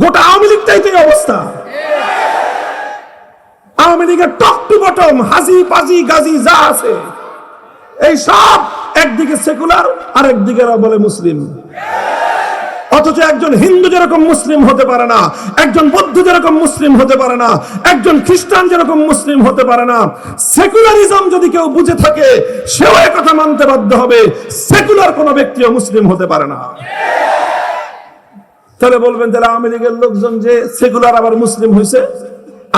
গোটা আওয়ামী লীগটাই তো অবস্থা। আওয়ামী লীগের টপ টু বটম হাজি, পাজি, গাজি, যা আছে। এই সব একদিকে সেকুলার আর একদিকে বলে মুসলিম। অথচ একজন হিন্দু যেরকম মুসলিম হতে পারে না, একজন বৌদ্ধ যেরকম মুসলিম হতে পারে না, একজন খ্রিস্টান যেরকম মুসলিম হতে পারে না সেকুলারিজম যদি কেউ বুঝে থাকে, সেও কথা মানতে বাধ্য হবে সেকুলার কোনো ব্যক্তিও মুসলিম হতে পারে না। তাহলে বলবেন তাহলে আওয়ামী লীগের লোকজন যে সেকুলার আবার মুসলিম হয়েছে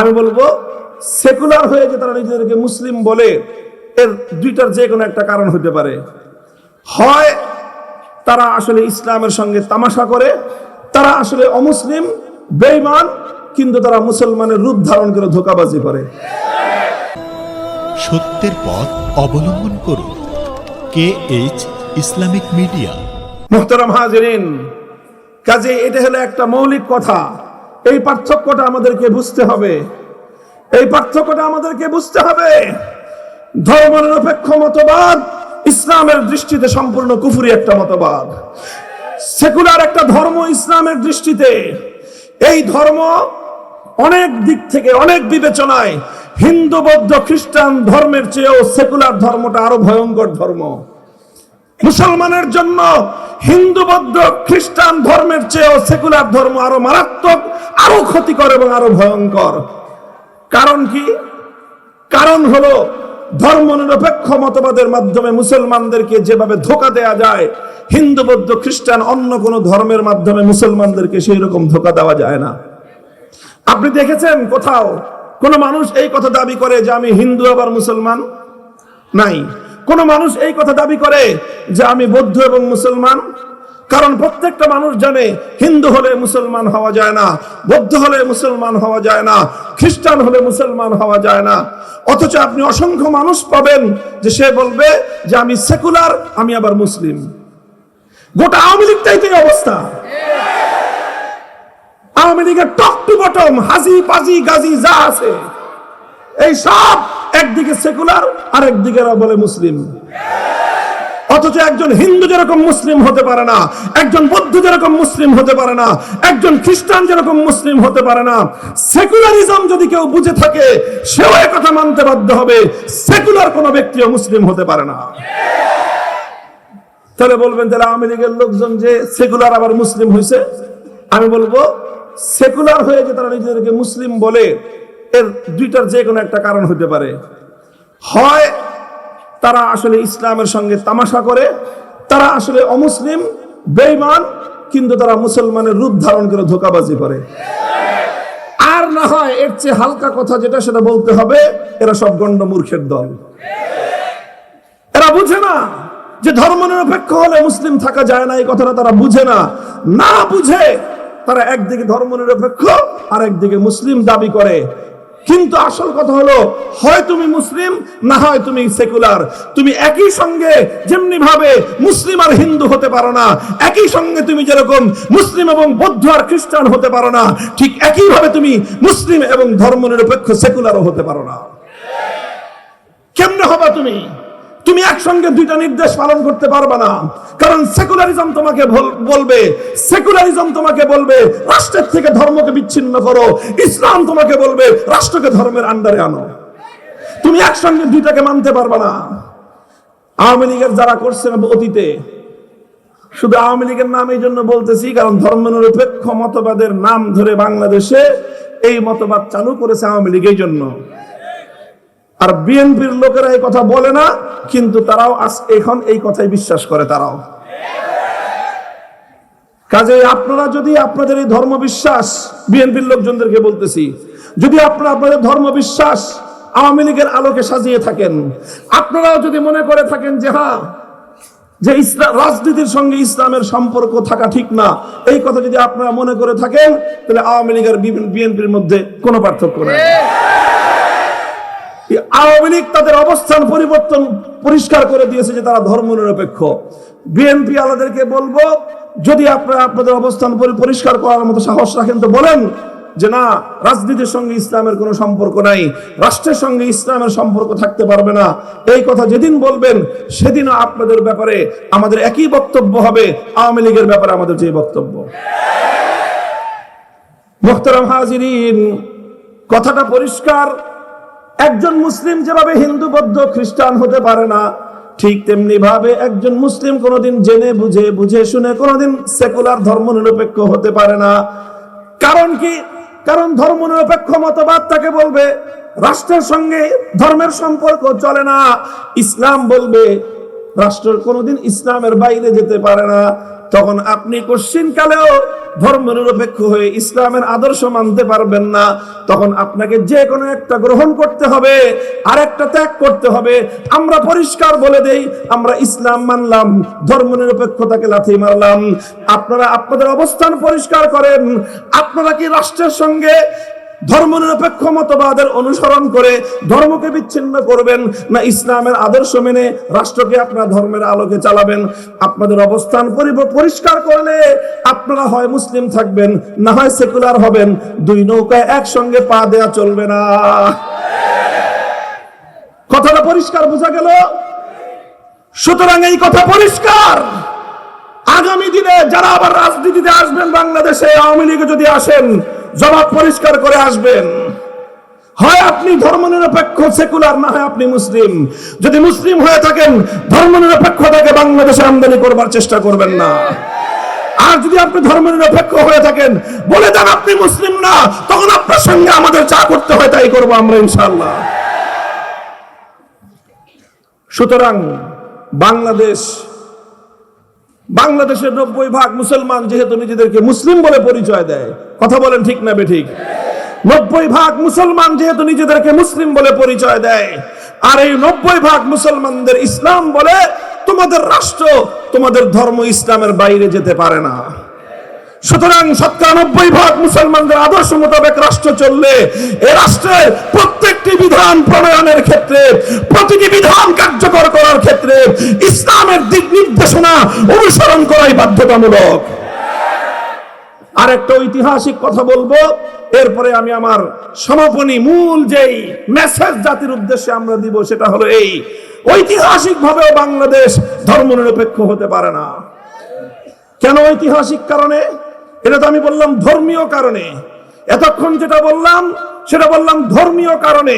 আমি বলব সেকুলার হয়ে যে তারা নিজেদেরকে মুসলিম বলে এর দুইটার যে কোনো একটা কারণ হতে পারে। হয় তারা আসলে ইসলামের সঙ্গে তামাশা করে তারা আসলে অমুসলিম বেঈমান কিন্তু তারা মুসলমানের রূপ ধারণ করে ধোকাবাজি করে। সত্যের পথ অবলম্বন করুন কে এইচ ইসলামিক মিডিয়া। মোহতারাম হাজিরিন কাজে এটা হলো একটা মৌলিক কথা। এই পার্থক্যটা আমাদেরকে বুঝতে হবে। এই পার্থক্যটা আমাদেরকে বুঝতে হবে। ধর্মনিরপেক্ষ মতবাদ, ইসলামের দৃষ্টিতে সম্পূর্ণ কুফুরি একটা মতবাদ। সেকুলার একটা ধর্ম ইসলামের দৃষ্টিতে। এই ধর্ম অনেক দিক থেকে অনেক বিবেচনায় হিন্দু, বৌদ্ধ, খ্রিস্টান ধর্মের চেয়েও সেকুলার ধর্মটা আরও ভয়ঙ্কর ধর্ম। মুসলমানের জন্য হিন্দু, বৌদ্ধ, খ্রিস্টান ধর্মের চেয়েও সেকুলার ধর্ম আরও মারাত্মক, আরও ক্ষতিকর এবং আরও ভয়ঙ্কর। কারণ কি? কারণ হলো ধর্ম নিরপেক্ষ মতবাদের মাধ্যমে মুসলমানদেরকে যেভাবে ধোকা দেয়া যায়, হিন্দু, বৌদ্ধ, খ্রিস্টান অন্য কোন ধর্মের মাধ্যমে মুসলমানদেরকে সেই রকম ধোকা দেওয়া যায় না। আপনি দেখেছেন কোথাও কোন মানুষ এই কথা দাবি করে যে আমি হিন্দু আবার মুসলমান? নাই। কোন মানুষ এই কথা দাবি করে যে আমি বৌদ্ধ এবং মুসলমান। কারণ প্রত্যেকটা মানুষ জানে, হিন্দু হলে মুসলমান হওয়া যায় না, বৌদ্ধ হলে মুসলমান হওয়া যায় না, খ্রিস্টান হলে মুসলমান হওয়া যায় না। অথচ আপনি অসংখ্য মানুষ পাবেন যে সে বলবে যে আমি সেকুলার, আমি আবার মুসলিম। গোটা আওয়ামী লীগটাই তো অবস্থা। আওয়ামী লীগের টপ টু বটম, হাজি, পাজি, গাজি, যা আছে। এই সব একদিকে সেকুলার আর একদিকে বলে মুসলিম। অথচ একজন হিন্দু যেরকম মুসলিম হতে পারে না, একজন বৌদ্ধ যেরকম মুসলিম হতে পারে না, একজন খ্রিস্টান যেরকম মুসলিম হতে পারে না, সেকুলারিজম যদি কেউ বুঝে থাকে, সেও কথা মানতে বাধ্য হবে, সেকুলার কোনো ব্যক্তিও মুসলিম হতে পারে না। তাহলে বলবেন, তাহলে আওয়ামী লীগের লোকজন যে সেকুলার আবার মুসলিম হয়েছে? আমি বলব, সেকুলার হয়ে যে তারা নিজেদেরকে মুসলিম বলে, এর দুইটার যে কোনো একটা কারণ হতে পারে। হয় তারা আসলে ইসলামের সঙ্গে তামাশা করে, তারা আসলে অমুসলিম, বেঈমান, কিন্তু তারা মুসলমানের রূপ ধারণ করে ধোকাবাজি করে। আর না হয় এর চেয়ে হালকা কথা যেটা, সেটা বলতে হবে, এরা সব গণ্ড মূর্খের দল। এরা বুঝে না যে ধর্ম নিরপেক্ষ হলে মুসলিম থাকা যায় না, এই কথাটা তারা বুঝে না। না বুঝে তারা একদিকে ধর্ম নিরপেক্ষ আর একদিকে মুসলিম দাবি করে। কিন্তু আসল কথা হলো, হয় তুমি মুসলিম, না হয় তুমি সেকুলার। তুমি একই সঙ্গে যেমনি ভাবে মুসলিম আর হিন্দু হতে পারো না, একই সঙ্গে তুমি যেরকম মুসলিম এবং বৌদ্ধ আর খ্রিস্টান হতে পারো না, ঠিক একইভাবে তুমি মুসলিম এবং ধর্ম নিরপেক্ষ সেকুলারও হতে পারো না। কেমনে হবা তুমি? তুমি একসঙ্গে দুইটা নির্দেশ পালন করতে পারবে না। কারণ সেকুলারিজম তোমাকে বল- বলবে সেকুলারিজম তোমাকে বলবে, রাষ্ট্রের থেকে ধর্মকে বিচ্ছিন্ন করো। ইসলাম তোমাকে বলবে, রাষ্ট্রকে ধর্মের আন্ডারে আনো। তুমি একসঙ্গে দুইটাকে মানতে পারবে না। আওয়ামী লীগের যারা করছেন অতীতে, শুধু আওয়ামী লীগের নাম এই জন্য বলতেছি, কারণ ধর্মনিরপেক্ষ মতবাদের নাম ধরে বাংলাদেশে এই মতবাদ চালু করেছে আওয়ামী লীগ এই জন্য। আর বিএনপির লোকেরা এই কথা বলে না, কিন্তু তারাও আজ এখন এই কথাই বিশ্বাস করে তারাও। কাজে আপনারা যদি আপনাদের এই ধর্ম বিশ্বাস, বিএনপির লোকজনদেরকে বলতেছি, যদি আপনারা আপনাদের ধর্ম বিশ্বাস আওয়ামী লীগের আলোকে সাজিয়ে থাকেন, আপনারাও যদি মনে করে থাকেন যে হ্যাঁ যে ইসলাম রাজনীতির সঙ্গে ইসলামের সম্পর্ক থাকা ঠিক না, এই কথা যদি আপনারা মনে করে থাকেন, তাহলে আওয়ামী লীগের বিএনপির মধ্যে কোনো পার্থক্য নেই। আওয়ামী লীগ তাদের অবস্থান পরিবর্তন পরিষ্কার করে দিয়েছে যে তারা ধর্ম নিরপেক্ষ। বিএনপি আলাদেরকে বলব, যদি আপনারা আপনাদের অবস্থান পরি- পরিষ্কার করার মতো সাহস রাখেন তো বলেন যে না, রাজনীতির সঙ্গে ইসলামের কোনো সম্পর্ক নাই, রাষ্ট্রের সঙ্গে ইসলামের সম্পর্ক থাকতে পারবে না। এই কথা যেদিন বলবেন, সেদিনও আপনাদের ব্যাপারে আমাদের একই বক্তব্য হবে। আওয়ামী লীগের ব্যাপারে আমাদের যে বক্তব্য। মোহতারাম হাজিরিন, কথাটা পরিষ্কার। একজন মুসলিম যেভাবে হিন্দু, বৌদ্ধ, খ্রিস্টান হতে পারে না, ঠিক তেমনি ভাবে একজন মুসলিম কোনোদিন জেনে বুঝে বুঝে শুনে কোনোদিন সেকুলার ধর্ম নিরপেক্ষ হতে পারে না। কারণ কি? কারণ ধর্ম নিরপেক্ষ মতবাদ তাকে বলবে, রাষ্ট্রের সঙ্গে ধর্মের সম্পর্ক চলে না। ইসলাম বলবে রাষ্ট্র কোনোদিন ইসলামের বাইরে যেতে পারে না। তখন আপনি কোশ্চিন কালেও ধর্ম নিরপেক্ষ হয়ে ইসলামের আদর্শ মানতে পারবেন না। তখন আপনাকে যে কোনো একটা গ্রহণ করতে হবে আর একটা ত্যাগ করতে হবে। আমরা পরিষ্কার বলে দেই, আমরা ইসলাম মানলাম ধর্ম নিরপেক্ষতাকে লাথি মারলাম। আপনারা আপনাদের অবস্থান পরিষ্কার করেন। আপনারা কি রাষ্ট্রের সঙ্গে ধর্ম নিরপেক্ষ মতবাদের অনুসরণ করে ধর্মকে বিচ্ছিন্ন করবেন, না ইসলামের আদর্শ মেনে রাষ্ট্রকে আপনার ধর্মের আলোকে চালাবেন। আপনাদের অবস্থান পরিষ্কার করলে আপনারা হয় মুসলিম থাকবেন, না হয় সেকুলার হবেন। দুই নৌকায় একসঙ্গে পা দেয়া চলবে না। কথাটা পরিষ্কার বোঝা গেল? সুতরাং এই কথা পরিষ্কার। আগামী দিনে যারা আবার রাজনীতিতে আসবেন, বাংলাদেশে আওয়ামী লীগে যদি আসেন জবাব পরিষ্কার করে আসবেন। হয় আপনি ধর্মনিরপেক্ষ, সেকুলার, না হয় আপনি মুসলিম। যদি মুসলিম হয়ে থাকেন, ধর্মনিরপেক্ষতাকে বাংলাদেশে আমদানি করবার চেষ্টা করবেন না। আর যদি আপনি ধর্মনিরপেক্ষ হয়ে থাকেন, বলে দেন আপনি মুসলিম না, তখন আপনার সঙ্গে আমাদের যা করতে হয় তাই করব আমরা ইনশাল্লাহ সুতরাং বাংলাদেশ বাংলাদেশের নব্বই ভাগ মুসলমান যেহেতু নিজেদেরকে মুসলিম বলে পরিচয় দেয়। কথা বলেন ঠিক না বেঠিক? নব্বই ভাগ মুসলমান যেহেতু নিজেদেরকে মুসলিম বলে পরিচয় দেয়, আর এই নব্বই ভাগ মুসলমানদের ইসলাম বলে তোমাদের রাষ্ট্র, তোমাদের ধর্ম ইসলামের বাইরে যেতে পারে না। সুতরাং সত্তানব্বই ভাগ মুসলমানদের আদর্শ মোতাবেক রাষ্ট্র চললে এ রাষ্ট্রের প্রত্যেকটি বিধান প্রণয়নের ক্ষেত্রে, প্রতিটি বিধান কার্যকর করার ক্ষেত্রে ইসলামের দিক নির্দেশনা অনুসরণ করাই বাধ্যতামূলক। আর একটা ঐতিহাসিক কথা বলব, এরপরে আমি আমার সমাপনী মূল যেই মেসেজ জাতির উদ্দেশ্যে আমরা দিব সেটা হলো এই ঐতিহাসিক ভাবেও বাংলাদেশ ধর্মনিরপেক্ষ হতে পারে না। কেন ঐতিহাসিক কারণে? এটা তো আমি বললাম ধর্মীয় কারণে। এতক্ষণ যেটা বললাম সেটা বললাম ধর্মীয় কারণে।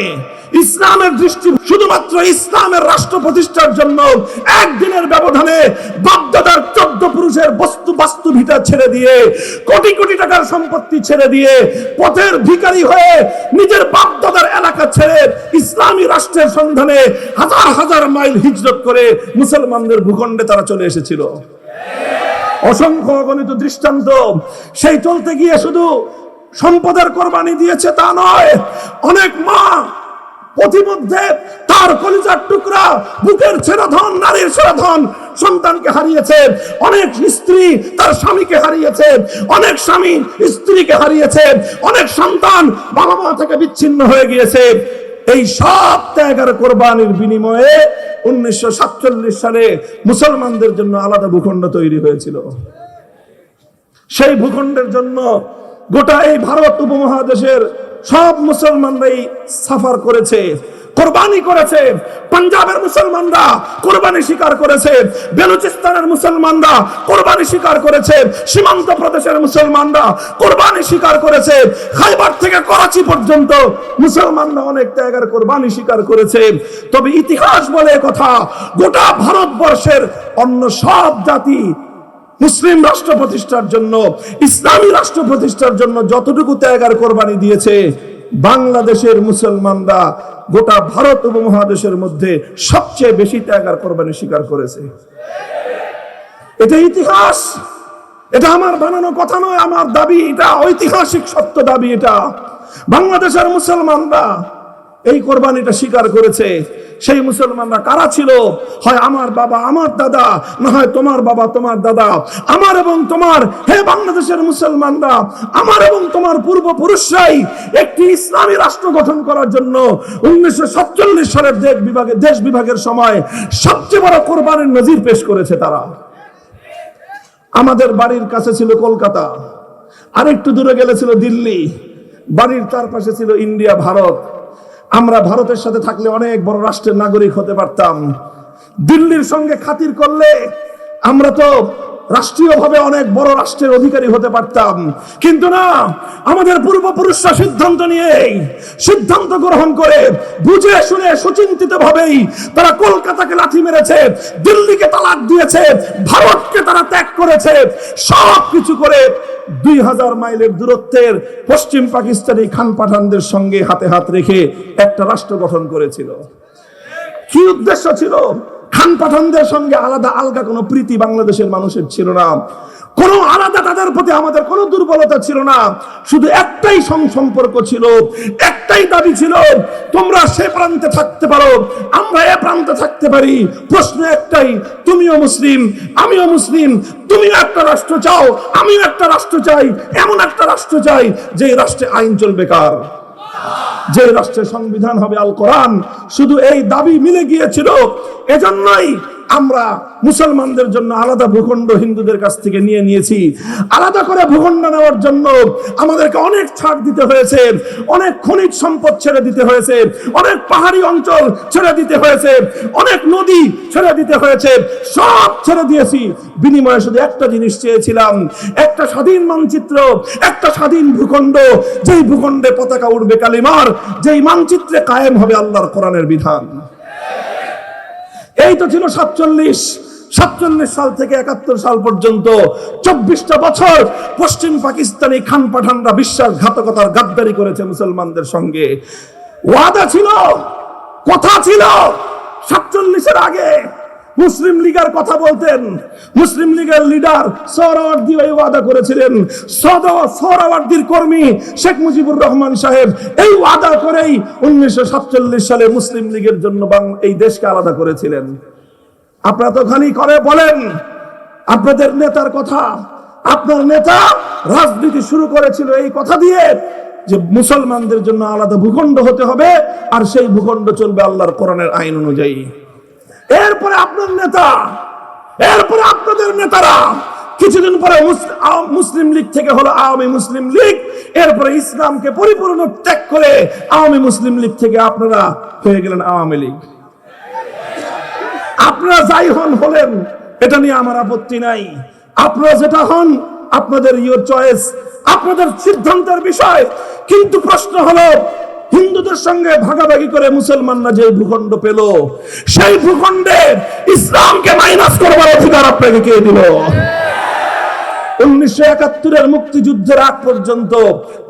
ইসলামের দৃষ্টি শুধুমাত্র ইসলামের রাষ্ট্র প্রতিষ্ঠার জন্য একদিনের ব্যবধানে বাপদাদার চোদ্দ পুরুষের বস্তু বাস্তু ভিটা ছেড়ে দিয়ে, কোটি কোটি টাকার সম্পত্তি ছেড়ে দিয়ে পথের ভিখারি হয়ে নিজের বাপদাদার এলাকা ছেড়ে ইসলামী রাষ্ট্রের সন্ধানে হাজার হাজার মাইল হিজরত করে মুসলমানদের ভূখণ্ডে তারা চলে এসেছিল। অসংখ্য অগণিত দৃষ্টান্ত। সেই চলতে গিয়ে শুধু সম্পদের কোরবানি দিয়েছে তা নয়। অনেক মা পথিমধ্যে তার কলিজার টুকরা, বুকের নারীর সন্তানকে হারিয়েছে। অনেক স্ত্রী তার স্বামীকে হারিয়েছে। অনেক স্বামী স্ত্রীকে হারিয়েছে। অনেক সন্তান বাবা মা থেকে বিচ্ছিন্ন হয়ে গিয়েছে। এই সব ত্যাগ আর কোরবানির বিনিময়ে উনিশশো সাতচল্লিশ সালে মুসলমানদের জন্য আলাদা ভূখণ্ড তৈরি হয়েছিল। সেই ভূখণ্ডের জন্য গোটা এই ভারত উপমহাদেশের সব মুসলমানরাই সাফার করেছে, কোরবানি করেছে, পাঞ্জাবের মুসলমানরা কোরবানি স্বীকার করেছে, বেলুচিস্তানের মুসলমানরা কোরবানি স্বীকার করেছে, সীমান্ত প্রদেশের মুসলমানরা কোরবানি স্বীকার করেছে, খাইবার থেকে করাচি পর্যন্ত মুসলমানরা অনেক ত্যাগের কোরবানি স্বীকার করেছে। তবে ইতিহাস বলে কথা, গোটা ভারতবর্ষের অন্য সব জাতি মুসলিম রাষ্ট্র প্রতিষ্ঠার জন্য, ইসলামী রাষ্ট্র প্রতিষ্ঠার জন্য যতটুকু ত্যাগ আর কোরবানি দিয়েছে, বাংলাদেশের মুসলমানরা গোটা ভারত উপমহাদেশের মধ্যে সবচেয়ে বেশি ত্যাগার কোরবানি স্বীকার করেছে। এটা ইতিহাস। এটা আমার বানানো কথা নয়, আমার দাবি এটা, ঐতিহাসিক সত্য দাবি এটা। বাংলাদেশের মুসলমানরা এই কোরবানিটা স্বীকার করেছে। সেই মুসলমানরা কারা ছিল? হয় আমার বাবা, আমার দাদা, না হয় তোমার বাবা, তোমার দাদা। আমার এবং তোমার, হে বাংলাদেশের মুসলমানরা, আমার এবং তোমার পূর্বপুরুষরাই একটি ইসলামী রাষ্ট্র গঠন করার জন্য উনিশশো সাতচল্লিশ সালের দেশ বিভাগে দেশ বিভাগের সময় সবচেয়ে বড় কোরবানির নজির পেশ করেছে তারা। আমাদের বাড়ির কাছে ছিল কলকাতা, আরেকটু দূরে গেলে ছিল দিল্লি, বাড়ির তার পাশে ছিল ইন্ডিয়া, ভারত। আমরা ভারতের সাথে থাকলে অনেক বড় রাষ্ট্রের নাগরিক হতে পারতাম। দিল্লির সঙ্গে খাতির করলে আমরা তো রাষ্ট্রীয়ভাবে অনেক বড় রাষ্ট্রের অধিকারী হতে পারতাম। কিন্তু না, আমাদের পূর্বপুরুষরা সিদ্ধান্ত নিয়ে সিদ্ধান্ত গ্রহণ করে বুঝে শুনে সুচিন্তিত ভাবেই তারা কলকাতাকে লাঠি মেরেছে, দিল্লিকে তালাক দিয়েছে, ভারতকে তারা ত্যাগ করেছে সব কিছু করে দুই হাজার মাইলের দূরত্বের পশ্চিম পাকিস্তানি খান পাঠানদের সঙ্গে হাতে হাত রেখে একটা রাষ্ট্র গঠন করেছিল। কি উদ্দেশ্য ছিল? খান পাঠানদের সঙ্গে আলাদা, আলগা কোনো প্রীতি বাংলাদেশের মানুষের ছিল না। কোনো আলাদা তাদের প্রতি আমাদের কোনো দুর্বলতা ছিল না। শুধু একটাই সম্পর্ক ছিল, একটাই দাবি ছিল, তোমরা সে প্রান্তে থাকতে পারো, আমরা এ প্রান্তে থাকতে পারি। প্রশ্ন একটাই, তুমিও মুসলিম, আমিও মুসলিম, তুমিও একটা রাষ্ট্র চাও, আমিও একটা রাষ্ট্র চাই, এমন একটা রাষ্ট্র চাই যে রাষ্ট্রে আইন চলবে কার? যে রাষ্ট্রের সংবিধান হবে আল কোরআন। শুধু এই দাবি মিলে গিয়েছিল এজন্যই আমরা মুসলমানদের জন্য আলাদা ভূখণ্ড হিন্দুদের কাছ থেকে নিয়ে নিয়েছি। আলাদা করে ভূখণ্ড নেওয়ার জন্য আমাদেরকে অনেক ছাড় দিতে হয়েছে, অনেক খনিজ সম্পদ ছেড়ে দিতে হয়েছে, অনেক পাহাড়ি অঞ্চল ছেড়ে দিতে হয়েছে, অনেক নদী ছেড়ে দিতে হয়েছে, সব ছেড়ে দিয়েছি। বিনিময়ে শুধু একটা জিনিস চেয়েছিলাম, একটা স্বাধীন মানচিত্র, একটা স্বাধীন ভূখণ্ড, যেই ভূখণ্ডে পতাকা উঠবে কালিমার, যেই মানচিত্রে কায়েম হবে আল্লাহর কোরআনের বিধান। এই তো ছিল সাতচল্লিশ। সাতচল্লিশ সাল থেকে একাত্তর সাল পর্যন্ত চব্বিশটা বছর পশ্চিম পাকিস্তানি খান পাঠানরা বিশ্বাসঘাতকতার গাদ্দারি করেছে মুসলমানদের সঙ্গে। ওয়াদা ছিল, কথা ছিল, সাতচল্লিশের আগে মুসলিম লীগের কথা বলতেন। মুসলিম লীগের লিডার সোহরাওয়ার্দী এই ওয়াদা করেছিলেন। সোহরাওয়ার্দীর কর্মী শেখ মুজিবুর রহমান সাহেব এই ওয়াদা করেই উনিশশো সাতচল্লিশ সালে মুসলিম লীগের জন্য এই দেশকে আলাদা করেছিলেন। আপনারা তো খালি করে বলেন, আপনাদের নেতার কথা। আপনার নেতা রাজনীতি শুরু করেছিল এই কথা দিয়ে যে মুসলমানদের জন্য আলাদা ভূখণ্ড হতে হবে, আর সেই ভূখণ্ড চলবে আল্লাহর কোরআনের আইন অনুযায়ী। এরপরে আপনার নেতা, এরপরে আপনাদের নেতারা, কিছুদিন পরে মুসলিম লীগ থেকে হলো আওয়ামী মুসলিম লীগ, এরপরে ইসলামকে পরিপূর্ণ ত্যাগ করে আওয়ামী মুসলিম লীগ থেকে আপনারা হয়ে গেলেন আওয়ামী লীগ। আপনারা যাই হন হলেন, এটা নিয়ে আমার আপত্তি নাই। আপনারা যেটা হন, আপনাদের ইউর চয়েস আপনাদের সিদ্ধান্তের বিষয়। কিন্তু প্রশ্ন হলো হিন্দুদের সঙ্গে ভাগাভাগি করে মুসলমানরা যে ভূখণ্ড পেল, সেই ভূখণ্ডে ইসলামকে মাইনাস করবার অধিকার আপনাকে কে দিল? উনিশশো একাত্তরের মুক্তিযুদ্ধের আগ পর্যন্ত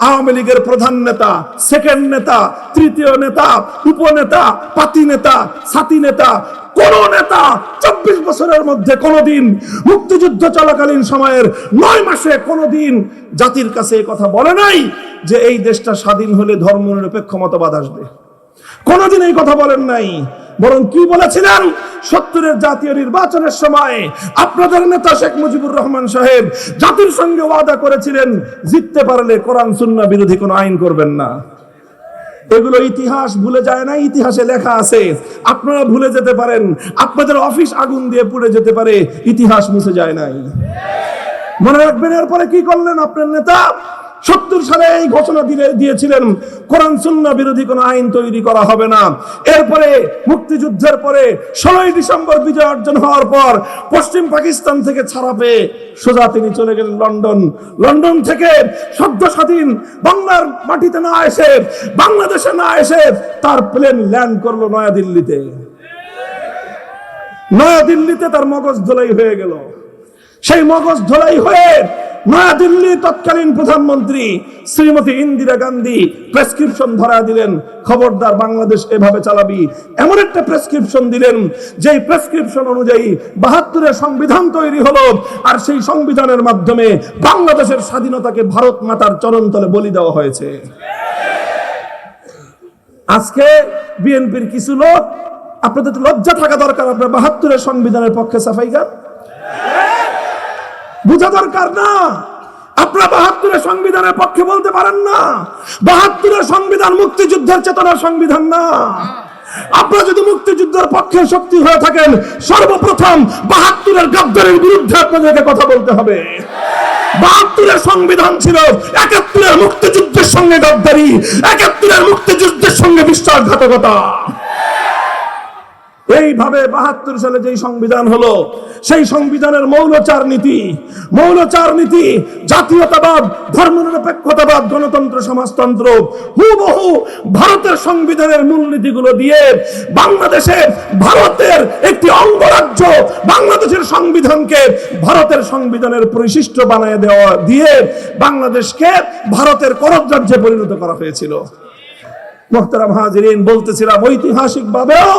আওয়ামী লীগের প্রধান নেতা সেকেন্ড নেতা, তৃতীয় নেতা, উপনেতা, পাতি নেতা সাথী নেতা, কোন নেতা চব্বিশ বছরের মধ্যে কোনদিন মুক্তিযুদ্ধ চলাকালীন সময়ের নয় মাসে কোনদিন জাতির কাছে কথা বলে নাই যে এই দেশটা স্বাধীন হলে ধর্ম নিরপেক্ষ মতবাদ আসবে। কোনদিন এই কথা বলেন নাই। বরং কি বলেছিলেন? সত্তরের জাতীয় নির্বাচনের সময় আপনাদের নেতা শেখ মুজিবুর রহমান সাহেব জাতির সঙ্গে ওয়াদা করেছিলেন, জিততে পারলে কোরআন, সুন্নাহ বিরোধী কোনো আইন করবেন না। এগুলো ইতিহাস ভুলে যায় না, ইতিহাসে লেখা আছে। আপনারা ভুলে যেতে পারেন, আপনাদের অফিস আগুন দিয়ে পুড়ে যেতে পারে, ইতিহাস মুছে যায় নাই। মনে রাখবেন, এরপরে কি করলেন আপনার নেতা? সত্তর সালে এই ঘোষণা দিলে, দিয়েছিলেন, কোরআন সুন্না বিরোধী কোনো আইন তৈরি করা হবে না। এরপরে মুক্তিযুদ্ধের পরে ষোলোই ডিসেম্বর বিজয় অর্জন হওয়ার পর পশ্চিম পাকিস্তান থেকে ছাড়া পেয়ে সোজা তিনি চলে গেলেন লন্ডন। লন্ডন থেকে সদ্য স্বাধীন বাংলার মাটিতে না এসে, বাংলাদেশে না এসে তার প্লেন ল্যান্ড করল নয়াদিল্লিতে। নয়াদিল্লিতে তার মগজ ধোলাই হয়ে গেল। সেই মগজ ধোলাই হয়ে নয়াদিল্লি তৎকালীন প্রধানমন্ত্রী শ্রীমতী ইন্দিরা গান্ধী প্রেসক্রিপশন ধরা দিলেন, খবরদার বাংলাদেশ এভাবে চালাবি। এমন একটা প্রেসক্রিপশন দিলেন, যেই প্রেসক্রিপশন অনুযায়ী বাহাত্তরের সংবিধান তৈরি হলো, আর সেই সংবিধানের মাধ্যমে বাংলাদেশের স্বাধীনতাকে ভারত মাতার চরণতলে বলি দেওয়া হয়েছে। আজকে বিএনপির কিছু লোক, আপনাদের লজ্জা থাকা দরকার, আপনার বাহাত্তরের সংবিধানের পক্ষে সাফাই গান বোঝা দরকার না। আপনারা বাহাত্তরের সংবিধানের পক্ষে বলতে পারেন না। বাহাত্তরের সংবিধান মুক্তিযুদ্ধের চেতনার সংবিধান না। আপনারা যদি মুক্তিযুদ্ধের পক্ষে শক্তি হয়ে থাকেন, সর্বপ্রথম বাহাত্তরের গাদ্দারের বিরুদ্ধে আপনাদেরকে কথা বলতে হবে। বাহাত্তরের সংবিধান ছিল একাত্তরের মুক্তিযুদ্ধের সঙ্গে গাদ্দারি, একাত্তরের মুক্তিযুদ্ধের সঙ্গে বিশ্বাসঘাতকতা। এইভাবে বাহাত্তর সালে যেই সংবিধান হলো, সেই সংবিধানের মৌলচার নীতি মৌলচার নীতি, জাতীয়তাবাদ, ধর্মনিরপেক্ষতাবাদ, গণতন্ত্র, সমাজতন্ত্র, হুবহু ভারতের সংবিধানের মূলনীতিগুলো দিয়ে বাংলাদেশে ভারতের একটি অঙ্গরাজ্য, বাংলাদেশের সংবিধানকে ভারতের সংবিধানের পরিশিষ্ট বানিয়ে দেওয়া, দিয়ে বাংলাদেশকে ভারতের করজ পরিণত করা হয়েছিল। মোহতারাম হাজিরিন, বলতেছিলাম ঐতিহাসিক ভাবেও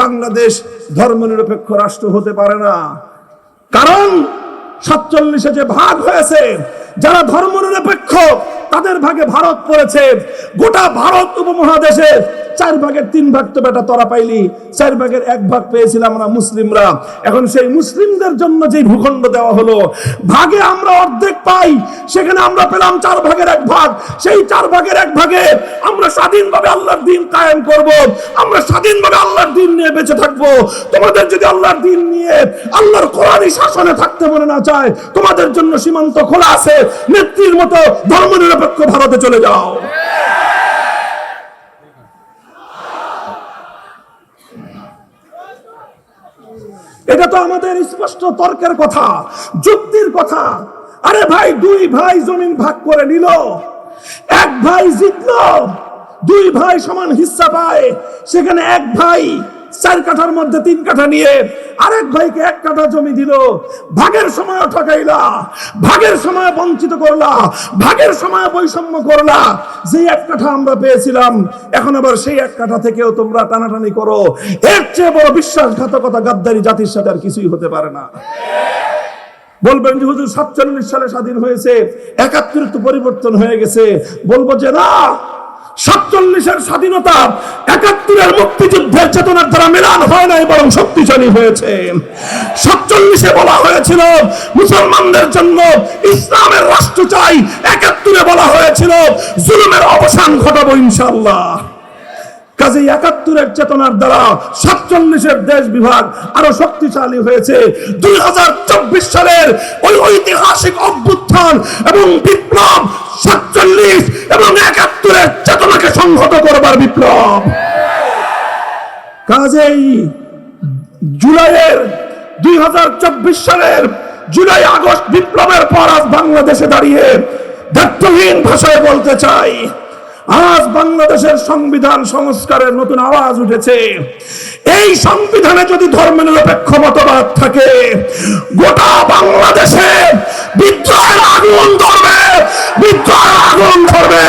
বাংলাদেশ ধর্মনিরপেক্ষ রাষ্ট্র হতে পারে না। কারণ সাতচল্লিশে যে ভাগ হয়েছে, যারা ধর্মনিরপেক্ষ, তাদের ভাগে ভারত পড়েছে। গোটা ভারত উপমহাদেশে চার ভাগের তিন ভাগ তো বেটা তোরা পাইলি, চার ভাগের এক ভাগ পেয়েছিলাম আমরা মুসলিমরা। এখন সেই মুসলিমদের জন্য যে ভূখণ্ড দেওয়া হলো, ভাগে আমরা অর্ধেক পাই, সেখানে আমরা পেলাম চার ভাগের এক ভাগ। সেই চার ভাগের এক ভাগে আমরা স্বাধীনভাবে আল্লাহর দিন কায়েম করব, আমরা স্বাধীনভাবে আল্লাহর দিন নিয়ে বেঁচে থাকব। তোমাদের যদি আল্লাহর দিন নিয়ে আল্লাহর কোরআনী শাসনে থাকতে মনে না চায়, তোমাদের জন্য সীমান্ত খোলা আছে। নেত্রীর মতো ধর্মনিরপেক্ষ ভারতে চলে যাও। তো আমাদের স্পষ্ট তর্কের কথা, যুক্তির কথা। আরে ভাই, দুই ভাই জমিন ভাগ করে নিল, এক ভাই জিতলো, দুই ভাই সমান হিস্সা পায়। সেখানে এক ভাই চার কাঠার মধ্যে তিন কাঠা নিয়ে আরেক ভাইকে এক কাঠা জমি দিল। ভাগের সময় ঠকাইলা, ভাগের সময় বঞ্চিত করলা, ভাগের সময় বৈষম্য করলা। যে এক কাঠা আমরা পেয়েছিলাম, এখন আবার সেই এক কাঠা থেকেও তোমরা টানাটানি করো। এর চেয়ে বড় বিশ্বাসঘাতকতা গাদ্দারি জাতির সাথে আর কিছুই হতে পারে না। বলবেন যে, হুজুর, সাতচল্লিশ সালে স্বাধীন হয়েছে একাত্তর তো পরিবর্তন হয়ে গেছে। বলব যে, না সাতচল্লিশের স্বাধীনতা, একাত্তরের মুক্তিযুদ্ধের চেতনার দ্বারা মেলান হয় নাই, বরং শক্তিশালী হয়েছে। সাতচল্লিশে বলা হয়েছিল, মুসলমানদের জন্য ইসলামের রাষ্ট্র চাই। একাত্তরে বলা হয়েছিল, জুলুমের অবসান ঘটাবো ইনশাল্লাহ কাজে একাত্তরের চেতনার দ্বারা সাতচল্লিশের দেশ বিভাগ আরও শক্তিশালী হয়েছে। দুই হাজার চব্বিশ সালের ওই ঐতিহাসিক অভ্যুত্থান এবং বিপ্লব সাতচল্লিশ এবং একাত্তরের চেতনাকে সংহত করবার বিপ্লব। কাজেই জুলাইয়ের দুই হাজার চব্বিশ সালের জুলাই আগস্ট বিপ্লবের পর আজ বাংলাদেশে দাঁড়িয়ে দায়িত্বহীন ভাষায় বলতে চাই। আজ বাংলাদেশের সংবিধান সংস্কারের নতুন আওয়াজ উঠেছে। এই সংবিধানে যদি ধর্মনিরপেক্ষ মতবাদ থাকে, গোটা বাংলাদেশে বিদ্রোহের আগুন ধরবে, বিদ্রোহের আগুন ধরবে।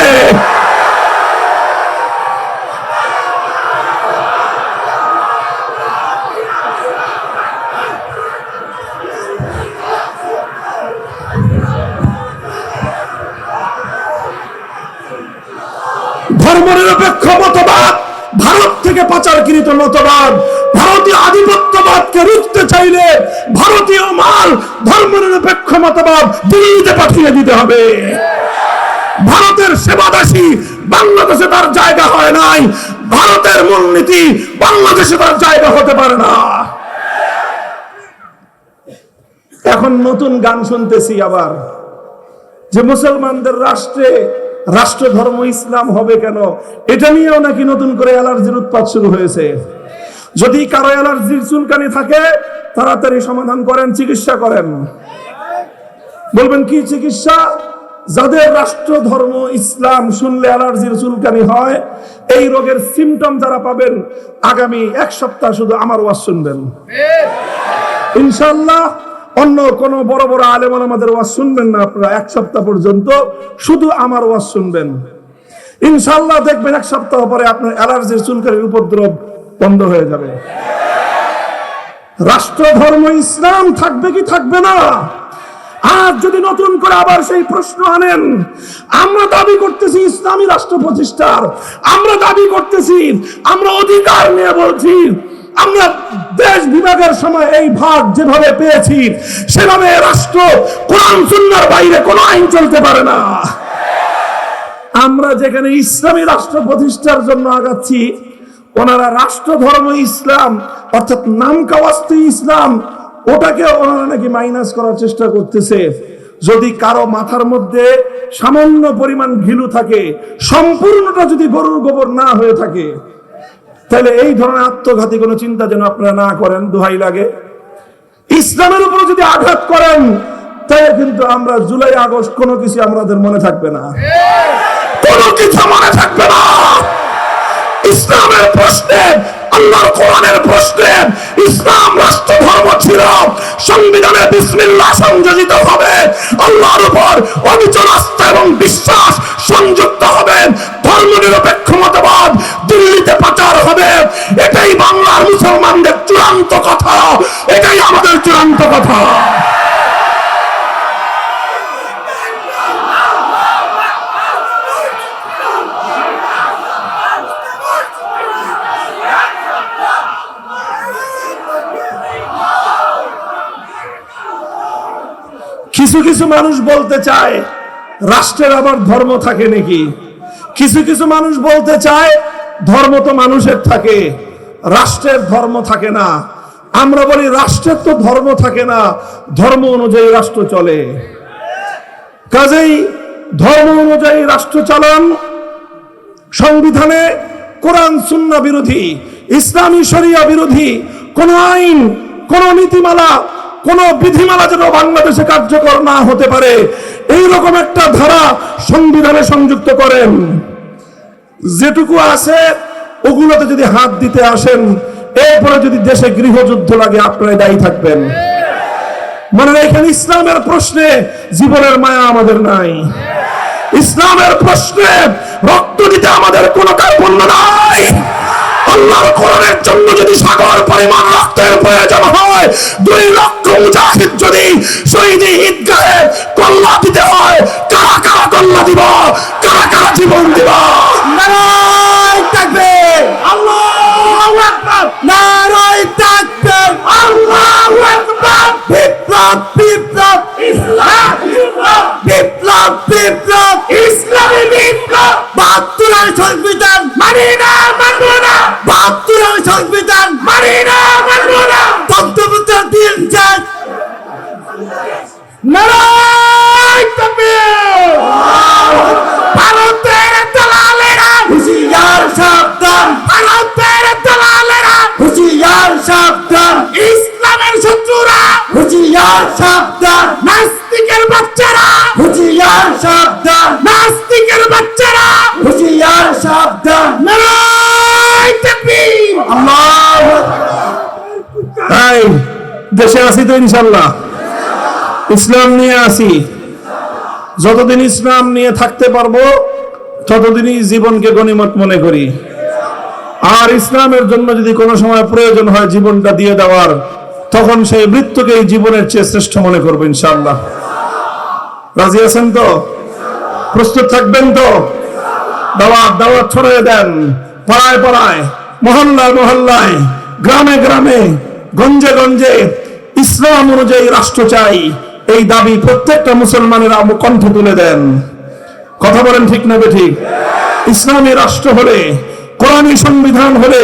ধর্মনিরপেক্ষ মতবাদ, ভারত থেকে পাচারকৃত মতবাদ, ভারতীয় আধিপত্যবাদকে রুখতে চাইলে ভারতীয় মাল ধর্মনিরপেক্ষ মতবাদ দিল্লিতে পাঠিয়ে দিতে হবে। ভারতের সেবাদাসী বাংলাদেশে তার জায়গা হয় নাই। ভারতের মূলনীতি বাংলাদেশে তার জায়গা হতে পারে না। এখন নতুন গান শুনতেছি আবার, যে মুসলমানদের রাষ্ট্রে রাষ্ট্র ধর্ম ইসলাম হবে কেন? এটা নিয়েও নাকি নতুন করে অ্যালার্জির উৎপাত শুরু হয়েছে। যদি কারও অ্যালার্জির চুলকানি থাকে, তাড়াতাড়ি সমাধান করেন, চিকিৎসা করেন। বলবেন, কি চিকিৎসা? যাদের রাষ্ট্র ধর্ম ইসলাম শুনলে অ্যালার্জির চুলকানি হয়, এই রোগের সিমটম যারা পাবেন, আগামী এক সপ্তাহ শুধু আমার ওয়াজ শুনবেন। ইনশাল্লাহ অন্য কোন বড় বড় আলেমান আমাদের ওয়াজ শুনবেন না আপনারা এক সপ্তাহ পর্যন্ত। শুধু আমার ওয়াজ শুনবেন। ইনশাল্লাহ দেখবেন এক সপ্তাহ পরে আপনার অ্যালার্জির চুলকানির উপদ্রব বন্ধ হয়ে যাবে। রাষ্ট্র ধর্ম ইসলাম থাকবে কি থাকবে না? আজ যদি নতুন করে আবার সেই প্রশ্ন আনেন, আমরা দাবি করতেছি ইসলামী রাষ্ট্র প্রতিষ্ঠার, আমরা দাবি করতেছি, আমরা অধিকার নিয়ে বলছি আমরা দেশ বিভাগের সময় এই ভাগ যেভাবে পেয়েছি, সেভাবে রাষ্ট্র, কোরআন, সুন্নার বাইরে কোনো আইন চলতে পারে না। আমরা যেখানে ইসলামী রাষ্ট্র প্রতিষ্ঠার জন্য আগাচ্ছি, ওনারা রাষ্ট্র ধর্ম ইসলাম, অর্থাৎ নাম কাওয়াস্তি ইসলাম, ওটাকে ওনারা নাকি মাইনাস করার চেষ্টা করতেছে। যদি কারও মাথার মধ্যে সামান্য পরিমাণ ঘিলু থাকে, সম্পূর্ণটা যদি গরুর গোবর না হয়ে থাকে তাহলে এই ধরনের আত্মঘাতী কোনো চিন্তা যেন আপনারা না করেন, দোহাই লাগে। ইসলামের উপর যদি আঘাত করেন, তাহলে কিন্তু আমরা জুলাই, আগস্ট কোনো কিছু আমাদের মনে থাকবে না। কোনো কিছু মনে থাকবে না। ইসলামের প্রশ্নে আল্লাহর কোরআনের প্রশ্নে ইসলাম রাষ্ট্র ধর্ম ছিল। সংবিধানে বিসমিল্লাহ সংযোজিত হবে। আল্লাহর উপর অবিচল আস্থা এবং বিশ্বাস সংযুক্ত হবে। ধর্ম নিরপেক্ষ মতবাদ দিল্লিতে প্রচার হবে। এটাই বাংলার মুসলমানদের চূড়ান্ত কথা। এটাই আমাদের চূড়ান্ত কথা। কিছু কিছু মানুষ বলতে চায়, রাষ্ট্রের আবার ধর্ম থাকে নাকি? কিছু কিছু মানুষ বলতে চায়, ধর্ম তো মানুষের থাকে, রাষ্ট্রের ধর্ম থাকে না। আমরা বলি, রাষ্ট্রের তো ধর্ম থাকে না, ধর্ম অনুযায়ী রাষ্ট্র চলে। কাজেই ধর্ম অনুযায়ী রাষ্ট্র চালান সংবিধানে কোরআন, সুন্না বিরোধী, ইসলামী শরিয়া বিরোধী, কোন আইন, কোন নীতিমালা কোন বিধিমালা যেন বাংলাদেশে কার্যকর না হতে পারে এই রকম একটা ধারা সংবিধানে সংযুক্ত করেন। যেটুকু আছে, ওগুলোতে যদি হাত দিতে আসেন, এরপরে যদি দেশে গৃহযুদ্ধ লাগে আপনারা দায়ী থাকবেন। মনে রাখেন, ইসলামের প্রশ্নে জীবনের মায়া আমাদের নাই। ইসলামের প্রশ্নে রক্ত দিতে আমাদের কোনো কার্পণ্য নাই। আল্লাহর কোরআনের জন্য যদি সাগর পরিমাণ রক্তের প্রয়োজন হয়, দুই লক্ষ মুজাহিদ যদি শহীদ ঈদগাহে কল্লা দিতে হয়, কারা কারা কল্লা দিব? কারা কারা জীবন দিব? নারায় থাকবে। আল্লাহ আকবার। নারায় আল্লাহু আকবার বিপ্লব বিপ্লব ইসলাম ইসলাম বিপ্লব বিপ্লব ইসলামী বিপ্লব বাহাত্তরের সংবিধান মানি না মানব না বাহাত্তরের সংবিধান মানি না মানব না তন্ত্রপুত্র দেশে আছি তো ইনশাল্লাহ ইসলাম নিয়ে আসি যতদিন ইসলাম নিয়ে থাকতে পারব, ততদিনই জীবনকে গণিমত মনে করি। আর ইসলামের জন্য যদি কোনো সময় প্রয়োজন হয় জীবনটা দিয়ে দেওয়ার, তখন সেই মৃত্যুকে জীবনের চেয়ে শ্রেষ্ঠ মনে করব ইনশাল্লাহ রাজি আছেন তো? প্রস্তুত থাকবেন তো? দাওয়াত দাওয়াত ছড়িয়ে দেন। পাড়ায় পাড়ায়, মহল্লায় মহল্লায়, গ্রামে গ্রামে, গঞ্জে গঞ্জে ইসলাম অনুযায়ী রাষ্ট্র চাই, এই দাবি প্রত্যেকটা মুসলমানের কণ্ঠে তুলে দেন। কথা বলেন ঠিক না ঠিক ইসলামী রাষ্ট্র হলে, কোরআনী সংবিধান হলে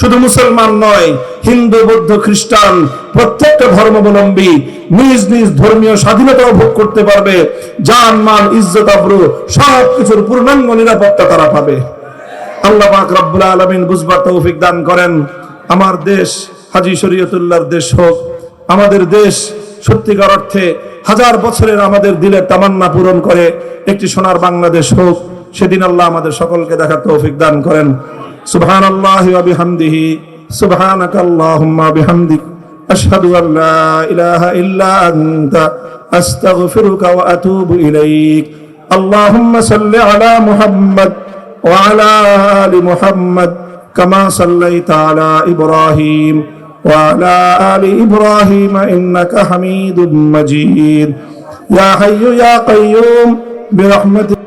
শুধু মুসলমান নয়, হিন্দু, বৌদ্ধ, খ্রিস্টান, প্রত্যেকটা ধর্মাবলম্বী নিজ নিজ ধর্মীয় স্বাধীনতা ভোগ করতে পারবে। জান, মাল, ইজ্জত, আব্রু সব কিছুর পূর্ণাঙ্গ নিরাপত্তা তারা পাবে। আল্লাহ পাক রব্বুল আলামিন বুঝবার তৌফিক দান করেন। আমার দেশ হাজী শরীয়তুল্লাহর দেশ হোক। আমাদের দেশ সত্যিকার অর্থে হাজার বছরের আমাদের দিলের তামান্না পূরণ করে। একটি সোনার বাংলাদেশ হোক, সেদিন আল্লাহ আমাদের সকলকে দেখার তৌফিক দান করেন। সুবহান আল্লাহামদিহি বিহামদিহি সুবহানাক আল্লাহুম্মা বিহামদিক আলা মুহাম্মদ ওয়া আলি মুহাম্মদ, কামা সাল্লাইতা ইব্রাহিম। وعلى آل إبراهيم إنك حميد مجيد. يا حي يا قيوم برحمتك